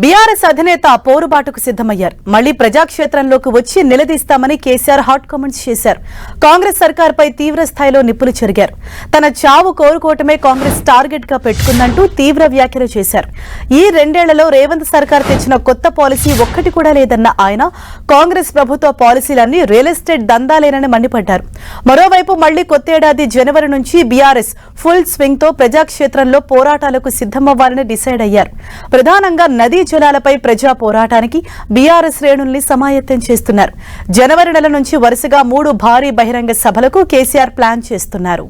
BRS అధినేత పోరుబాటుకు సిద్ధమయ్యారు. మళ్ళీ ప్రజాక్షేత్రంలోకి వచ్చి నిలదీస్తామని కేసీఆర్ హాట్ కామెంట్స్ చేశారు. కాంగ్రెస్ సర్కార్పై తీవ్ర స్థాయిలో నిప్పులు చెరిగారు. తన చావు కోరుకోవటమే కాంగ్రెస్ టార్గెట్గా పెట్టుకుందంటూ తీవ్ర వ్యాఖ్యలు చేశారు. ఈ రెండేళ్ళలో రేవంత్ సర్కార్ తెచ్చిన కొత్త పాలసీ ఒక్కటి కూడా లేదన్న ఆయన కాంగ్రెస్ ప్రభుత్వ పాలసీలన్నీ రియల్ ఎస్టేట్ దందాలేనని మండిపడ్డారు. మరోవైపు మళ్ళీ కొత్తేడాది జనవరి నుంచి బీఆర్ఎస్ ఫుల్ స్వింగ్తో ప్రజాక్షేత్రంలో పోరాటాలకు సిద్ధమవ్వాలని డిసైడ్ అయ్యారు. ప్రధానంగా నదీ జలాలపై ప్రజా పోరాటానికి బీఆర్ఎస్ శ్రేణుల్ని సమాయత్తం చేస్తున్నారు. జనవరి నెల నుంచి వరుసగా మూడు భారీ బహిరంగ సభలకు కేసీఆర్ ప్లాన్ చేస్తున్నారు.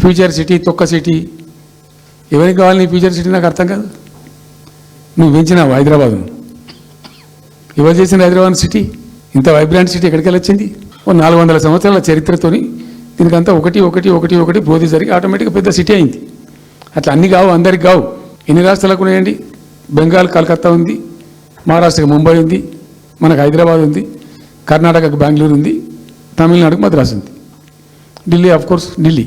ఫ్యూచర్ సిటీ తొక్క సిటీ ఎవరికి కావాలి నీ ఫ్యూచర్ సిటీ నాకు అర్థం కాదు. నువ్వు పెంచినావు హైదరాబాద్ను? ఎవరు చేసిన హైదరాబాద్ సిటీ? ఇంత వైబ్రాంట్ సిటీ ఎక్కడికి వెళ్ళి వచ్చింది ఓ నాలుగు వందల సంవత్సరాల చరిత్రతోని దీనికంతా ఒకటి ఒకటి ఒకటి ఒకటి బోధి జరిగి ఆటోమేటిక్గా పెద్ద సిటీ అయింది. అట్లా అన్ని కావు అందరికి కావు. ఎన్ని రాష్ట్రాలకు ఉన్నాయండి? బెంగాల్ కలకత్తా ఉంది మహారాష్ట్రకి ముంబై ఉంది మనకు హైదరాబాద్ ఉంది కర్ణాటకకు బెంగళూరు ఉంది తమిళనాడుకు మద్రాసు ఉంది. Delhi of course Delhi.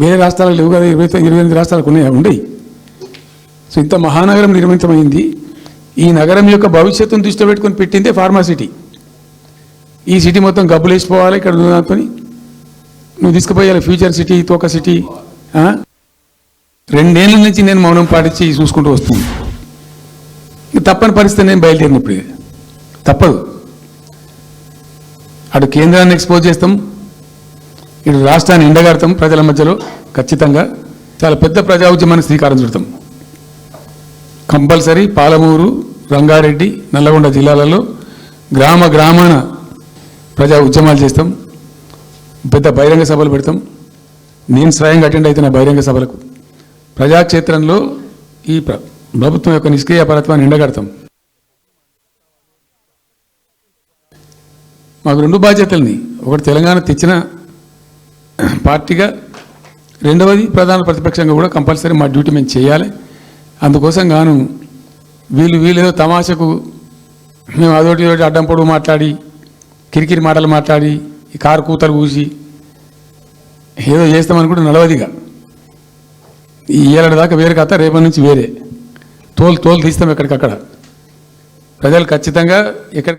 వేరే రాష్ట్రాలకు లేవు కదా ఇరవై ఇరవై ఎనిమిది రాష్ట్రాలకు ఉన్నాయి ఉండయి సో ఇంత మహానగరం నిర్మితమైంది. ఈ నగరం యొక్క భవిష్యత్తును దృష్టిలో పెట్టుకొని పెట్టిందే ఫార్మా సిటీ ఈ సిటీ మొత్తం గబ్బులు వేసిపోవాలి ఇక్కడ అనుకుని. దాంతో నువ్వు తీసుకుపోయాలి ఫ్యూచర్ సిటీ తోక సిటీ రెండేళ్ళ నుంచి నేను మౌనం పాటించి చూసుకుంటూ వస్తుంది ఇక తప్పని పరిస్థితి నేను బయలుదేరినప్పుడు. ఇక. తప్పదు. అటు కేంద్రాన్ని ఎక్స్పోజ్ చేస్తాం. ఇటు రాష్ట్రాన్ని ఎండగడతాం ప్రజల మధ్యలో. ఖచ్చితంగా చాలా పెద్ద ప్రజా ఉద్యమాన్ని శ్రీకారం చుడతాం. కంపల్సరీ పాలమూరు రంగారెడ్డి నల్లగొండ జిల్లాలలో గ్రామ గ్రామాన ప్రజా ఉద్యమాలు చేస్తాం. పెద్ద బహిరంగ సభలు పెడతాం. నేను స్వయంగా అటెండ్ అవుతున్న బహిరంగ సభలకు. ప్రజాక్షేత్రంలో ఈ ప్రభుత్వం యొక్క నిష్క్రియ పరత్వాన్ని ఎండగడతాం. మాకు రెండు బాధ్యతల్ని ఒకటి తెలంగాణ తెచ్చిన పార్టీగా రెండవది ప్రధాన ప్రతిపక్షంగా కూడా కంపల్సరీ మా డ్యూటీ మేము చేయాలి. అందుకోసం గాను వీళ్ళు వీళ్ళేదో తమాషకు మేము అదోటి అడ్డం పొడుగు మాట్లాడి కిరికిరి మాటలు మాట్లాడి ఈ కారు కూతలు కూసి ఏదో చేస్తామనుకుంటే నడవదిగా ఈ ఏడాది దాకా వేరు కథ రేపటి నుంచి వేరే. తోలు తోలు తీస్తాం ఎక్కడికక్కడ. ప్రజలు ఖచ్చితంగా ఎక్కడ